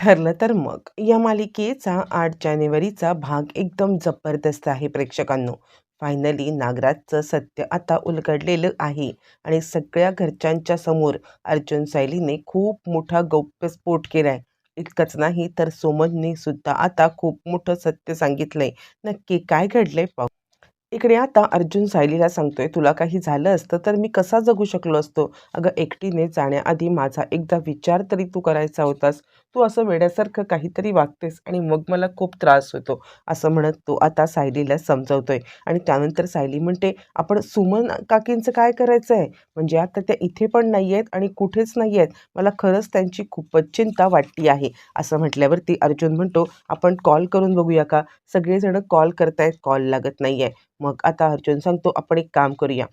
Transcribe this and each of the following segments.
ठरलं तर मग. या मालिकेचा आठ जानेवारीचा भाग एकदम जबरदस्त आहे प्रेक्षकांनो. फायनली नागराजचं सत्य आता उलगडलेलं आहे आणि सगळ्या घरच्यांच्या समोर अर्जुन सायलीने खूप मोठा गौप्यस्फोट केलाय. इतकंच नाही तर सोमनने सुद्धा आता खूप मोठं सत्य सांगितलंय. नक्की काय घडलंय पाहू. इकडे आता अर्जुन सायलीला सांगतोय तुला काही झालं असतं तर मी कसा जगू शकलो असतो? अगं एकटीने जाण्याआधी माझा एकदा विचार तरी तू करायचा होतास. तू असं वेड्यासारखं काहीतरी वागतेस आणि मग मला खूप त्रास होतो असं म्हणत तो आता सायलीला समजवतोय. आणि त्यानंतर सायली म्हणते आपण सुमन काकींचं काय करायचं आहे म्हणजे आता त्या इथे पण नाही आहेत आणि कुठेच नाही आहेत मला खरंच त्यांची खूपच चिंता वाटली आहे. असं म्हटल्यावरती अर्जुन म्हणतो आपण कॉल करून बघूया का? सगळेजण कॉल करतायत कॉल लागत नाही आहे मग आता अर्जुन सांगतो आपण एक काम करूया.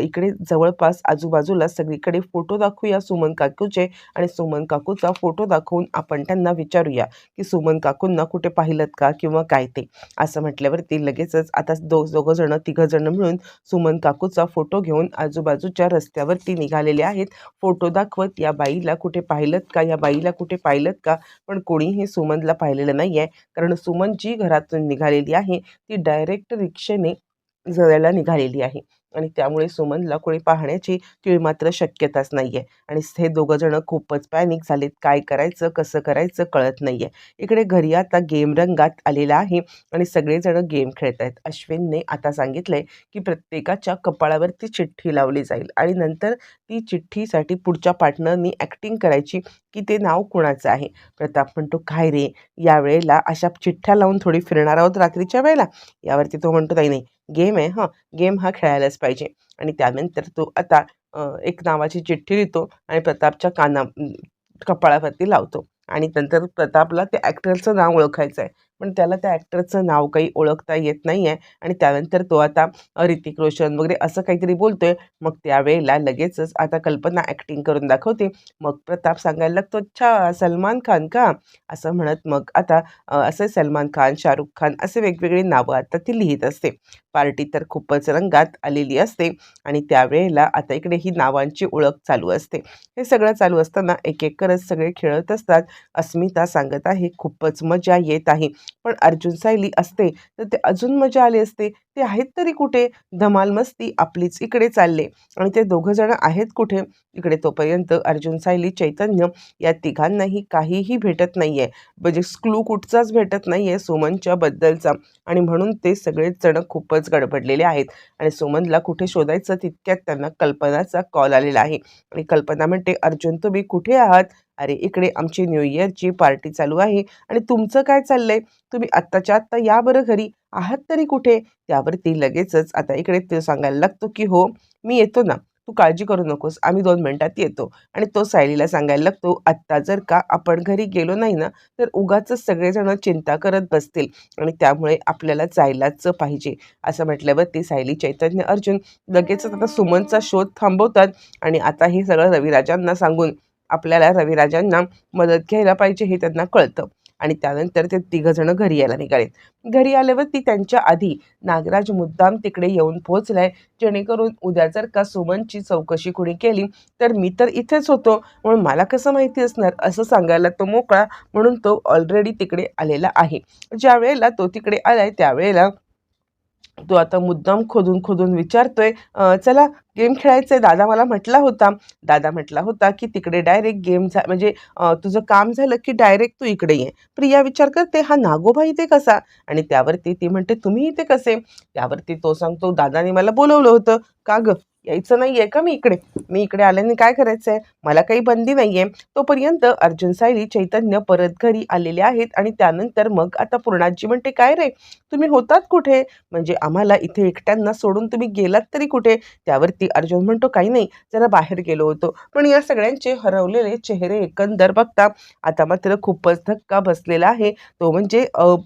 इकडे जवळपास आजूबाजूला सगळीकडे फोटो दाखवूया सुमन काकूचे आणि सुमन काकूचा फोटो दाखवून आपण त्यांना विचारूया की सुमन काकूंना कुठे पाहिलं का किंवा काय ते? असं म्हटल्यावरती लगेचच आता दो दोघं जण तिघं जण मिळून सुमन काकूचा फोटो घेऊन आजूबाजूच्या रस्त्यावरती निघालेले आहेत. फोटो दाखवत या बाईला कुठे पाहिलं का? या बाईला कुठे पाहिलं का? पण कोणीही सुमनला पाहिलेलं नाही आहे कारण सुमन जी घरातून निघालेली आहे ती डायरेक्ट रिक्षेने जळायला निघालेली आहे. आणि त्यामुळे सुमनला कोणी पाहण्याची ती मात्र शक्यताच नाही आहे आणि हे दोघं जण खूपच पॅनिक झालेत. काय करायचं कसं करायचं कळत नाही आहे इकडे घरी आता गेम रंगात आलेला आहे आणि सगळेजण गेम खेळत आहेत. अश्विनने आता सांगितलं आहे की प्रत्येकाच्या कपाळावरती चिठ्ठी लावली जाईल आणि नंतर ती चिठ्ठीसाठी पुढच्या पार्टनरनी ॲक्टिंग करायची की ते नाव कुणाचं आहे? प्रताप म्हणतो काय रे? यावेळेला अशा चिठ्ठ्या लावून थोडी फिरणार आहोत रात्रीच्या वेळेला? यावरती तो म्हणतो नाही नाही. गेम आहे हां. गेम हा खेळायलाच पाहिजे. आणि त्यानंतर तो आता एक नावाची चिठ्ठी लिहितो आणि प्रतापच्या काना कपाळावरती लावतो. आणि नंतर प्रतापला त्या ॲक्टरचं नाव ओळखायचं आहे. पण त्याला त्या ॲक्टरचं नाव काही ओळखता येत नाही आहे आणि त्यानंतर तो आता ऋतिक रोशन वगैरे असं काहीतरी बोलतो आहे मग त्यावेळेला लगेचच आता कल्पना ॲक्टिंग करून दाखवते. मग प्रताप सांगायला लागतो अच्छा सलमान खान का? असं म्हणत मग आता असे सलमान खान शाहरुख खान असे वेगवेगळे नावं आता ती लिहित असते. पार्टी तर खूपच रंगात आलेली असते. आणि त्यावेळेला आता इकडे ही नावांची ओळख चालू असते. हे सगळं चालू असताना एक एक करत सगळे खेळत असतात. अस्मिता सांगत आहे खूपच मजा येत आहे. पण अर्जुन सायली असते तर ते अजून मजा आली असते. ते आहेत तरी कुठे? धमाल मस्ती आपलीच इकडे चालले. आणि ते दोघं जण आहेत कुठे? इकडे तोपर्यंत अर्जुन सायली चैतन्य या तिघांनाही काहीही भेटत नाही आहे म्हणजे क्लू कुठचाच भेटत नाही आहे सुमनच्या बद्दलचा. आणि म्हणून ते सगळेच जण खूपच गडबडलेले आहेत. आणि सुमनला कुठे शोधायचं तितक्यात त्यांना कल्पनाचा कॉल आलेला आहे. आणि कल्पना म्हणते अर्जुन तुम्ही कुठे आहात? अरे इकडे आमची न्यू इयरची पार्टी चालू आहे आणि तुमचं काय चाललंय? तुम्ही आत्ताच्या आत्ता या बरं घरी. आहात तरी कुठे? त्यावरती लगेचच आता इकडे ते सांगायला लागतो की हो मी येतो ना. तू काळजी करू नकोस. आम्ही दोन मिनटात येतो. आणि तो सायलीला सांगायला लागतो आत्ता जर का आपण घरी गेलो नाही ना तर उगाच सगळेजण चिंता करत बसतील आणि त्यामुळे आपल्याला जायलाच पाहिजे. असं म्हटल्यावर ती सायली चैतन्य अर्जुन लगेचच आता सुमनचा शोध थांबवतात आणि आता हे सगळं रविराजांना सांगून आपल्याला रविराजांना मदत घ्यायला पाहिजे हे त्यांना कळतं. आणि त्यानंतर ते तिघंजणं घरी यायला निघाले घरी आल्यावर ती त्यांच्या आधी नागराज मुद्दाम तिकडे येऊन पोहोचलाय. जेणेकरून उद्या जर का सुमनची चौकशी कुणी केली तर मी तर इथेच होतो. म्हणून मला कसं माहिती असणार? असं सांगायला तो मोकळा म्हणून तो ऑलरेडी तिकडे आलेला आहे. ज्या वेळेला तो तिकडे आलाय त्यावेळेला तो आता मुद्दाम खोदून खोदून विचारतोय चला गेम खेळायचंय. दादा मला म्हटला होता दादा म्हटला होता की तिकडे डायरेक्ट गेम झा म्हणजे तुझं काम झालं की डायरेक्ट तू इकडे ये. प्रिया विचार करते हा नागोबा इथे कसा? आणि त्यावरती ती म्हणते तुम्ही इथे कसे? त्यावरती तो सांगतो दादाने मला बोलवलं होतं. का गं? यायचं नाही आहे का मी इकडे? मी इकडे आल्याने काय करायचं आहे मला काही बंदी नाही आहे तोपर्यंत अर्जुन सायली चैतन्य परत घरी आलेले आहेत आणि त्यानंतर मग आता पूर्णाजी म्हणते काय रे? तुम्ही होतात कुठे? म्हणजे आम्हाला इथे एकट्यांना सोडून तुम्ही गेलात तरी कुठे? त्यावरती अर्जुन म्हणतो काही नाही. जरा बाहेर गेलो होतो. पण या सगळ्यांचे हरवलेले चेहरे एकंदर बघता आता मात्र खूपच धक्का बसलेला आहे. तो म्हणजे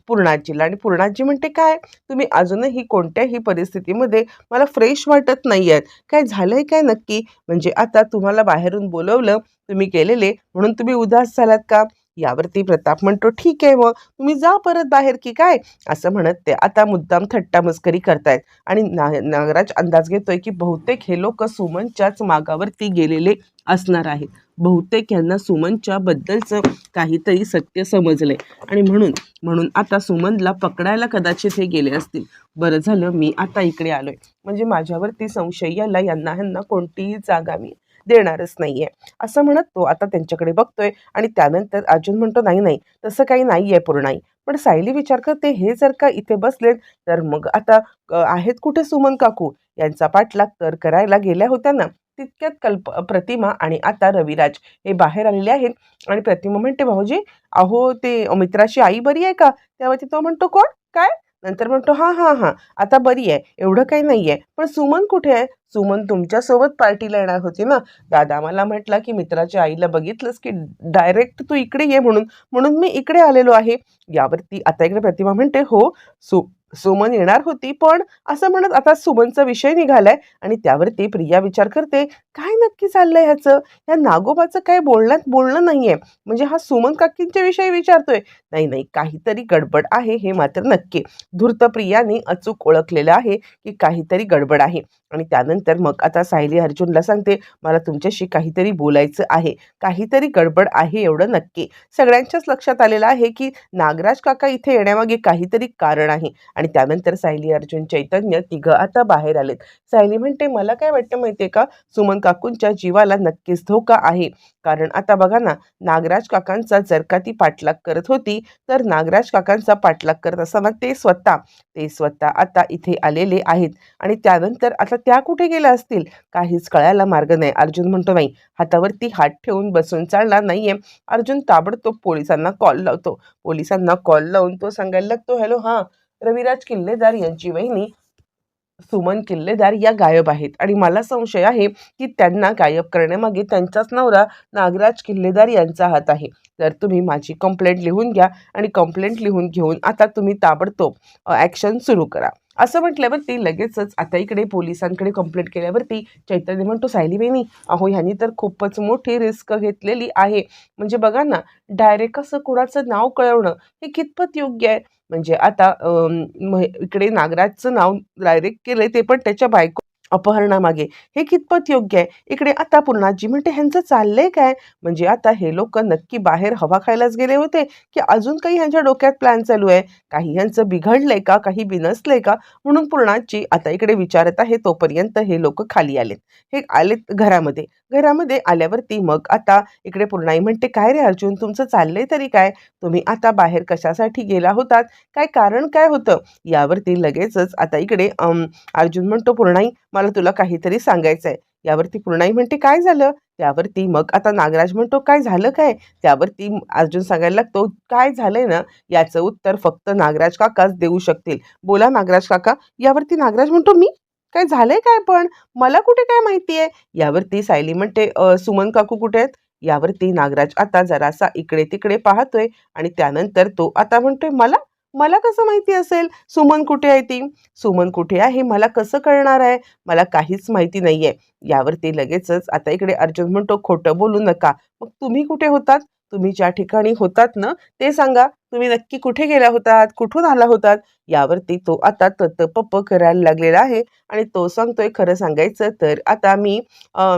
पूर्णाजीला. आणि पूर्णाजी म्हणते काय? तुम्ही अजूनही कोणत्याही परिस्थितीमध्ये मला फ्रेश वाटत नाही आहेत काय झालंय काय नक्की? म्हणजे आता तुम्हाला बाहेरून बोलवलं तुम्ही केलेले म्हणून तुम्ही उदास झालात का? यावरती प्रताप म्हणतो ठीक आहे मग तुम्ही जा परत बाहेर की काय? असं म्हणत ते आता मुद्दाम थट्टा मस्करी करतायत. आणि ना नागराज अंदाज घेतोय की बहुतेक हे लोक सुमनच्याच मागावरती गेलेले असणार आहेत. बहुतेक यांना सुमनच्या बद्दलचं काहीतरी सत्य समजलंय. आणि म्हणून म्हणून आता सुमनला पकडायला कदाचित हे गेले असतील. बरं झालं मी आता इकडे आलोय. म्हणजे माझ्यावरती संशय याला यांना ह्यांना कोणतीही जागा मी देणारच नाहीये. असं म्हणत तो आता त्यांच्याकडे बघतोय आणि त्यानंतर अर्जुन म्हणतो नाही नाही तसं काही नाही आहे पूर्णाई. पण सायली विचार करते हे जर का इथे बसलेत तर मग आता आहेत कुठे सुमन काकू? यांचा पाठलाग तर करायला गेल्या होत्या ना. तितक्यात कल्प प्रतिमा आणि आता रविराज हे बाहेर आलेले आहेत. आणि प्रतिमा म्हणते भाऊजी अहो ते मित्राची आई बरी आहे का? त्यावरती तो म्हणतो कोण? काय? नंतर म्हणतो हां हां हां आता बरी आहे एवढं काही नाही आहे पण सुमन कुठे आहे? सुमन तुमच्यासोबत पार्टीला येणार होती ना. दादा मला म्हटला की मित्राच्या आईला बघितलंस की डायरेक्ट तू इकडे ये म्हणून म्हणून मी इकडे आलेलो आहे. यावरती आता इकडे प्रतिमा म्हणते हो सु सुमन येणार होती पण असं म्हणत आता सुमनचा विषय निघालाय आणि त्यावरती प्रिया विचार करते काय नक्की चाललंय ह्याचं? ह्या नागोबाचं काय बोलण्यात बोलणं नाहीये. म्हणजे हा सुमन काकींच्या विषयी विचारतोय. नाही नाही काहीतरी गडबड आहे हे मात्र नक्की. धूर्तप्रियाने अचूक ओळखलेलं आहे की काहीतरी गडबड आहे. आणि त्यानंतर मग आता सायली अर्जुनला सांगते मला तुमच्याशी काहीतरी बोलायचं आहे. काहीतरी गडबड आहे एवढं नक्की. सगळ्यांच्याच लक्षात आलेलं आहे की नागराज काका इथे येण्यामागे काहीतरी कारण आहे. आणि त्यानंतर सायली अर्जुन चैतन्य तिघं आता बाहेर आलेत. सायली म्हणते मला काय वाटतं माहितीये का? सुमन काकूंच्या जीवाला नक्कीच धोका आहे. कारण आता बघा ना नागराज काकांचा जर का ती पाठलाग करत होती तर नागराज काकांचा पाठलाग करत असताना ते स्वतः ते स्वतः आता इथे आलेले आहेत. आणि त्यानंतर आता त्या कुठे गेल्या असतील? काहीच कळायला मार्ग नाही. अर्जुन म्हणतो नाही हातावरती हात ठेवून बसून चालणार नाहीये. अर्जुन ताबडतोब पोलिसांना कॉल लावतो. पोलिसांना कॉल लावून तो सांगायला लागतो हॅलो हां रविराज किल्लेदार यांची वहिनी सुमन किल्लेदार या गायब आहेत. आणि मला संशय आहे की त्यांना गायब करण्यामागे त्यांचाच नवरा नागराज किल्लेदार यांचा हात आहे. तर तुम्ही माझी कंप्लेंट लिहून घ्या आणि कंप्लेंट लिहून घेऊन आता तुम्ही ताबडतोब ॲक्शन सुरू करा. असं म्हटल्यावरती लगेचच आता इकडे पोलिसांकडे कंप्लेंट केल्यावरती चैतन्य म्हणतो सायली बेनी अहो ह्यांनी तर खूपच मोठी रिस्क घेतलेली आहे. म्हणजे बघा ना डायरेक्ट असं कुणाचं नाव कळवणं हे कितपत योग्य आहे? म्हणजे आता म- इकडे नागराजचं नाव डायरेक्ट केलंय ते पण त्याच्या बायको अपहरणामागे. हे कितपत योग्य आहे? इकडे आता पूर्णाजी म्हणते ह्यांचं चाललंय काय? म्हणजे आता हे लोक नक्की बाहेर हवा खायलाच गेले होते की अजून काही ह्यांच्या डोक्यात प्लॅन चालू आहे? काही ह्यांचं बिघडलंय का? काही बिनसलंय का? म्हणून पूर्णाची आता इकडे विचारत आहे तोपर्यंत हे लोक खाली आलेत. हे आलेत घरामध्ये. घरामध्ये आल्यावरती मग आता इकडे पूर्णाई म्हणते काय रे अर्जुन तुमचं चाललंय तरी काय? तुम्ही आता बाहेर कशासाठी गेला होतात? काय कारण काय होतं? यावरती लगेचच आता इकडे अर्जुन म्हणतो पूर्णाई मला तुला काहीतरी सांगायचं आहे यावरती पूर्णाई म्हणते काय झालं? त्यावरती मग आता नागराज म्हणतो काय झालं काय? त्यावरती अर्जुन सांगायला लागतो काय झालंय ना? याचं उत्तर फक्त नागराज काकाच देऊ शकतील. बोला नागराज काका. यावरती नागराज म्हणतो मी? काय झालंय काय पण? मला कुठे काय माहिती आहे यावरती सायली म्हणते सुमन काकू कुठे आहेत? यावरती नागराज आता जरासा इकडे तिकडे पाहतोय आणि त्यानंतर तो आता म्हणतोय मला? मला कसं माहिती असेल? सुमन कुठे आहे ती? सुमन कुठे आहे? मला कसं कळणार आहे? मला काहीच माहिती नाही आहे यावरती लगेचच आता इकडे अर्जुन म्हणतो खोटं बोलू नका. मग तुम्ही कुठे होतात? तुम्ही ज्या ठिकाणी होतात ना ते सांगा. तुम्ही नक्की कुठे गेला होतात? कुठून आला होतात? यावरती तो आता ततपप करायला लागलेला आहे आणि तो सांगतोय खरं सांगायचं तर आता मी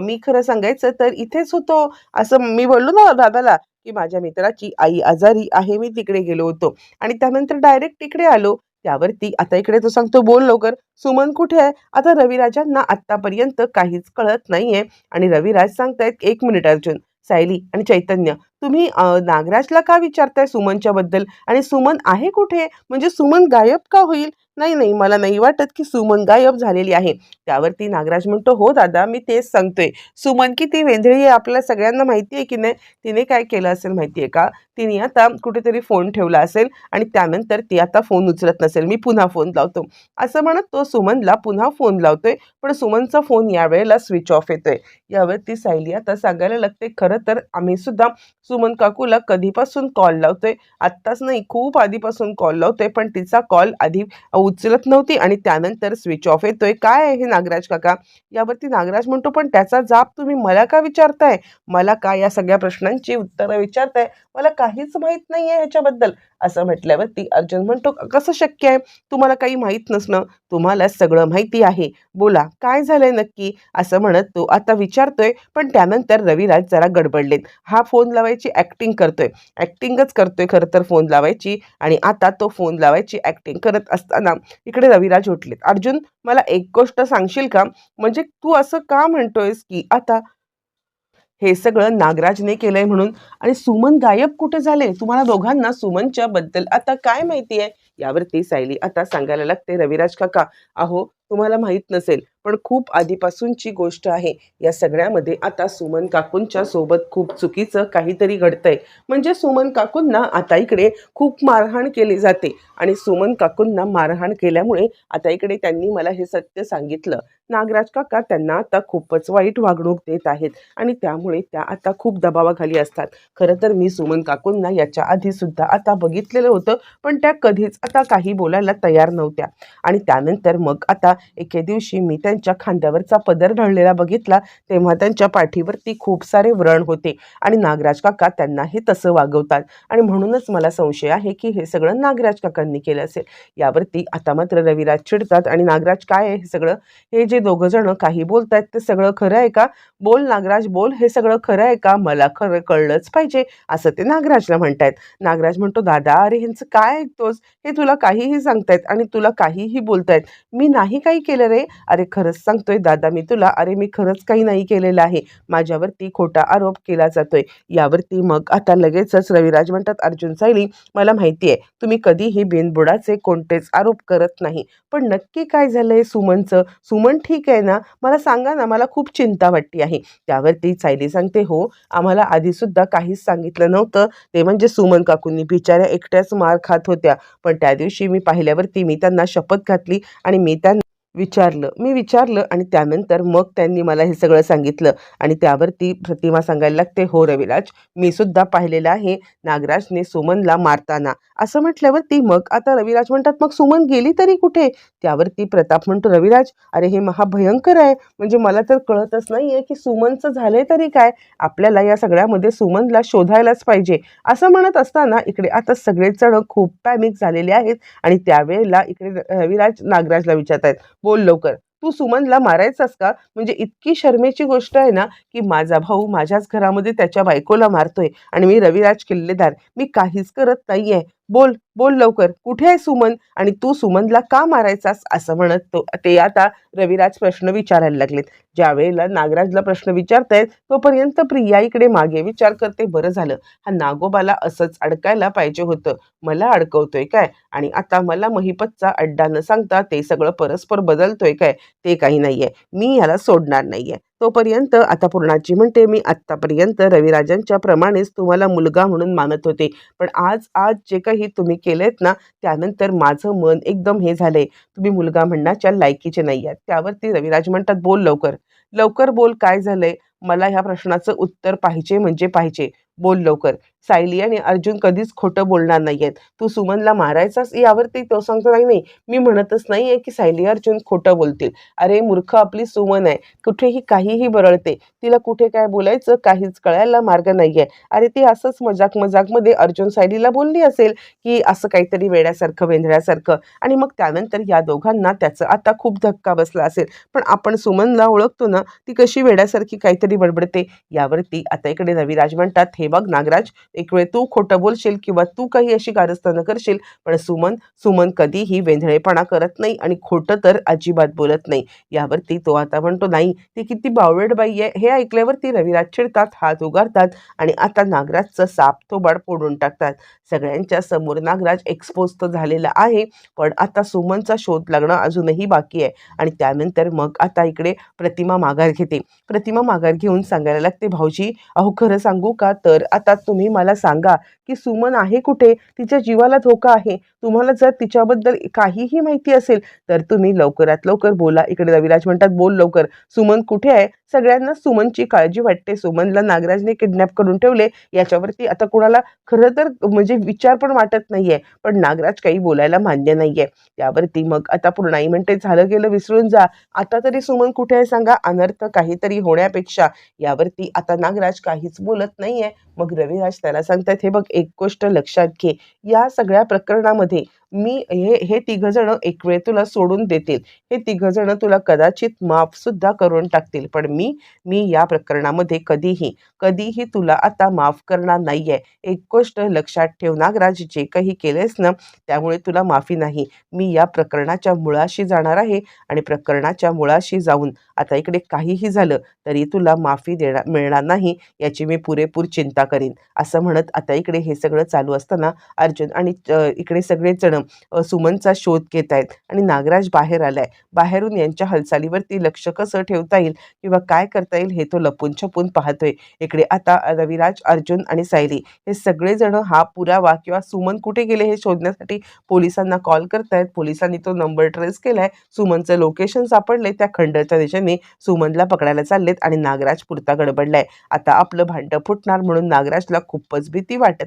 मी खरं सांगायचं तर इथेच होतो. असं मी बोललो ना दादाला की माझ्या मित्राची आई आजारी आहे मी तिकडे गेलो होतो. आणि त्यानंतर डायरेक्ट तिकडे आलो. त्यावरती आता इकडे तो सांगतो बोल लवकर. सुमन कुठे आहे? आता रविराजांना आत्तापर्यंत काहीच कळत नाहीये. आणि रविराज सांगतायत एक मिनिट अर्जुन सायली आणि चैतन्य तुम्ही नागराजला का विचारताय सुमनच्या बद्दल आणि सुमन आहे कुठे? म्हणजे सुमन गायब का होईल? नाही नाही मला नाही वाटत की सुमन गायब झालेली आहे. त्यावरती नागराज म्हणतो हो दादा मी तेच सांगतोय. सुमन किती वेंधळी आहे आपल्या सगळ्यांना माहिती आहे की नाही? तिने काय केलं असेल माहिती आहे का? तिने आता कुठेतरी फोन ठेवला असेल आणि त्यानंतर ती आता फोन उचलत नसेल. मी पुन्हा फोन लावतो. असं म्हणत तो सुमनला पुन्हा फोन लावतोय पण सुमनचा फोन यावेळेला स्विच ऑफ येतोय. यावरती सायली आता सांगायला लागते खरं तर आम्ही सुद्धा सुमन काकूला कधीपासून कॉल लावतोय? आत्ताच नाही खूप आधीपासून कॉल लावतोय पण तिचा कॉल आधी उचलत नव्हती आणि त्यानंतर स्विच ऑफ येतोय. काय आहे हे नागराज काका? यावरती नागराज म्हणतो पण त्याचा जाब तुम्ही मला का विचारताय? मला का या सगळ्या प्रश्नांची उत्तरं विचारताय? मला काहीच माहीत नाही आहे ह्याच्याबद्दल. असं म्हटल्यावरती अर्जुन म्हणतो कसं शक्य आहे? तुम्हाला काही माहीत नसणं. तुम्हाला सगळं माहिती आहे. बोला काय झालंय नक्की? असं म्हणत तो आता विचारतोय पण त्यानंतर रविराज जरा गडबडलेत. हा फोन लावायची ॲक्टिंग करतोय. ॲक्टिंगच करतोय खरं तर फोन लावायची आणि आता तो फोन लावायची ॲक्टिंग करत असताना इकडे रविराज उठलेत. अर्जुन मला एक गोष्ट सांगशील का? म्हणजे तू असं का म्हणतोयस की आता हे सगळं नागराजने केलंय म्हणून? आणि सुमन गायब कुठे झाले? तुम्हाला दोघांना सुमनच्या बद्दल आता काय माहिती आहे? यावरती सायली आता सांगायला लागते. रविराज काका अहो तुम्हाला माहीत नसेल पण खूप आधीपासूनची गोष्ट आहे. या सगळ्यामध्ये आता सुमन काकूंच्या सोबत खूप चुकीचं काहीतरी घडतंय. म्हणजे सुमन काकूंना आता इकडे खूप मारहाण केली जाते. आणि सुमन काकूंना मारहाण केल्यामुळे आता इकडे त्यांनी मला हे सत्य सांगितलं. नागराज काका त्यांना आता खूपच वाईट वागणूक देत आहेत. आणि त्यामुळे त्या आता खूप दबावाखाली असतात. खरं तर मी सुमन काकूंना याच्या आधी सुद्धा आता बघितलेलं होतं. पण त्या कधीच आता काही बोलायला तयार नव्हत्या. आणि त्यानंतर मग आता एके दिवशी मी त्यांच्या खांद्यावरचा पदर ढळलेला बघितला तेव्हा त्यांच्या पाठीवरती खूप सारे व्रण होते. आणि नागराज काका त्यांना हे तसं वागवतात. आणि म्हणूनच मला संशय आहे की हे सगळं नागराज काकांनी केलं असेल. यावरती आता मात्र रविराज चिडतात. आणि नागराज काय आहे हे सगळं? हे जे दोघं जण काही बोलतायत ते सगळं खरं आहे का? बोल नागराज बोल. हे सगळं खरं आहे का? मला खरं कळलंच पाहिजे असं ते नागराजला म्हणतायत. नागराज म्हणतो दादा अरे ह्यांचं काय ऐकतोस? हे तुला काहीही सांगतायत आणि तुला काहीही बोलतायत. मी नाही काही केलं रे. अरे खरंच सांगतोय दादा मी तुला अरे मी खरंच काही नाही केलेलं आहे. माझ्यावरती खोटा आरोप केला जातोय. यावरती मग आता लगेचच रविराज म्हणतात अर्जुन सायली मला माहिती आहे तुम्ही कधीही बिनबुडाचे कोणतेच आरोप करत नाही. पण नक्की काय झालंय सुमनचं? सुमन ठीक आहे ना? मला सांगा ना मला खूप चिंता वाटते आहे. त्यावरती सायली सांगते हो आम्हाला आधीसुद्धा काहीच सांगितलं नव्हतं. ते म्हणजे सुमन काकूंनी बिचाऱ्या एकट्याच मार खात होत्या. पण त्या दिवशी मी पाहिल्यावरती मी त्यांना शपथ घातली आणि मी त्यांना विचारलं. मी विचारलं आणि त्यानंतर मग त्यांनी मला हे सगळं सांगितलं आणि त्यावरती प्रतिमा सांगायला लागते हो रविराज मी सुद्धा पाहिलेलं आहे नागराजने सुमनला मारताना. असं म्हटल्यावरती मग आता रविराज म्हणतात मग सुमन गेली तरी कुठे? त्यावरती प्रताप म्हणतो रविराज अरे हे महाभयंकर आहे. म्हणजे मला तर कळतच नाही आहे की सुमनचं झालंय तरी काय? आपल्याला या सगळ्यामध्ये सुमनला शोधायलाच पाहिजे. असं म्हणत असताना इकडे आता सगळेच जण खूप पॅनिक झालेले आहेत आणि त्यावेळेला इकडे रविराज नागराजला विचारतायत बोल लवकर. तू सुमनला मारायचास का? म्हणजे इतकी शर्मेची गोष्ट आहे ना की माझा भाऊ माझ्याच घरामध्ये त्याच्या बायकोला मारतोय आणि मी रविराज किल्लेदार. मी काहीच करत नाही आहे बोल बोल लवकर. कुठे आहे सुमन? आणि तू सुमनला का मारायचास? असं म्हणत तो ते आता रविराज प्रश्न विचारायला लागलेत. ज्या वेळेला नागराजला प्रश्न विचारतायत तोपर्यंत प्रिया इकडे मागे विचार करते. बरं झालं. हा नागोबाला असंच अडकायला पाहिजे होतं. मला अडकवतोय काय? आणि आता मला महिपतचा अड्डा न सांगता ते सगळं परस्पर बदलतोय काय? ते काही नाहीये. मी ह्याला सोडणार नाहीये. तोपर्यंत आता पूर्णाची म्हणते मी आत्तापर्यंत रविराजांच्या प्रमाणेच तुम्हाला मुलगा म्हणून मानत होते. पण आज आज जे काही तुम्ही केलेत ना त्यानंतर माझं मन एकदम हे झालंय. तुम्ही मुलगा म्हणण्याच्या लायकीचे नाही आहेत. त्यावरती रविराज म्हणतात बोल लवकर. लवकर बोल काय झालंय? मला ह्या प्रश्नाचं उत्तर पाहिजे म्हणजे पाहिजे. बोल लवकर. सायली आणि अर्जुन कधीच खोटं बोलणार नाही आहेत तू सुमनला मारायचास? यावरती तो सांगतो नाही नाही मी म्हणतच नाही आहे की सायली अर्जुन खोटं बोलतील. अरे मूर्ख आपली सुमन आहे. कुठेही काहीही बरळते. तिला कुठे काय बोलायचं काहीच कळायला मार्ग नाही आहे अरे ती असंच मजाक मजाकमध्ये अर्जुन सायलीला बोलली असेल की असं काहीतरी वेड्यासारखं वेंधळ्यासारखं. आणि मग त्यानंतर या दोघांना त्याचं आता खूप धक्का बसला असेल. पण आपण सुमनला ओळखतो ना ती कशी वेड्यासारखी काहीतरी बडबडते यावरती आता इकडे रविराज म्हणतात हे बघ नागराज एक वेळ तू खोटं बोलशील किंवा तू काही अशी कारस्थानं करशील पण सुमन सुमन कधीही वेंधळेपणा करत नाही आणि खोटं तर अजिबात बोलत नाही. यावरती तो आता म्हणतो नाही ती किती बावळट बाई आहे. हे ऐकल्यावरती रविराज चिडतात हात उगारतात आणि आता नागराजचं साप थोबाड फोडून टाकतात. सगळ्यांच्या समोर नागराज एक्सपोज तर झालेला आहे पण आता सुमनचा शोध लागणं अजूनही बाकी आहे आणि त्यानंतर मग आता इकडे प्रतिमा माघार घेते. प्रतिमा माघार घेऊन सांगायला लागते भाऊजी अहो खरं सांगू का? तर तर आता तुम्ही मला सांगा की सुमन आहे कुठे? तिच्या जीवाला धोका आहे. तुम्हाला जर तिच्याबद्दल काहीही माहिती असेल तर तुम्ही लवकरात लवकर बोला. इकडे रविराज म्हणतात बोल लवकर. सुमन कुठे आहे? सगळ्यांना सुमनची काळजी वाटते. सुमनला नागराजने किडनॅप करून ठेवले. याच्यावरती आता कोणाला खरं तर म्हणजे विचार पण वाटत नाहीये. पण नागराज काही बोलायला मान्य नाहीये. त्यावरती मग आता पूर्णाई म्हणते झालं गेलं विसरून जा. आता तरी सुमन कुठे आहे सांगा? अनर्थ काहीतरी होण्यापेक्षा. यावरती आता नागराज काहीच बोलत नाहीये. मग रविराज त्याला सांगतात हे बघ एक गोष्ट लक्षात घे. या सगळ्या प्रकरणामध्ये मी हे हे तिघं जण एक वेळ तुला सोडून देतील. हे तिघं जण तुला कदाचित माफ सुद्धा करून टाकतील. पण मी मी या प्रकरणामध्ये कधीही कधीही तुला आता माफ करणार नाहीये. एक गोष्ट लक्षात ठेव नागराज जे काही केलेस ना त्यामुळे तुला माफी नाही. मी या प्रकरणाच्या मुळाशी जाणार आहे आणि प्रकरणाच्या मुळाशी जाऊन आता इकडे काहीही झालं तरी तुला माफी देणार मिळणार नाही याची मी पुरेपूर चिंता करीन. असं म्हणत आता इकडे हे सगळं चालू असताना अर्जुन आणि इकडे इकडे सगळेजण सुमनचा शोध घेत आहेत. आणि नागराज बाहेर आलाय. बाहेरून यांच्या हालचालीवरती लक्ष कसं ठेवता येईल किंवा काय करता येईल हे तो लपून छपून पाहतोय. इकडे आता रविराज अर्जुन आणि सायली हे सगळेजण हा पुरावा किंवा सुमन कुठे गेले हे शोधण्यासाठी पोलिसांना कॉल करतायत पोलिसांनी तो नंबर ट्रेस केलाय. सुमनचं लोकेशन सापडले त्या खंडच्या दिशेने सुमनला पकडायला चाललेत आणि नागराज पुरता गडबडलाय. आता आपलं भांडं फुटणार म्हणून नागराजला खूपच भीती वाटत.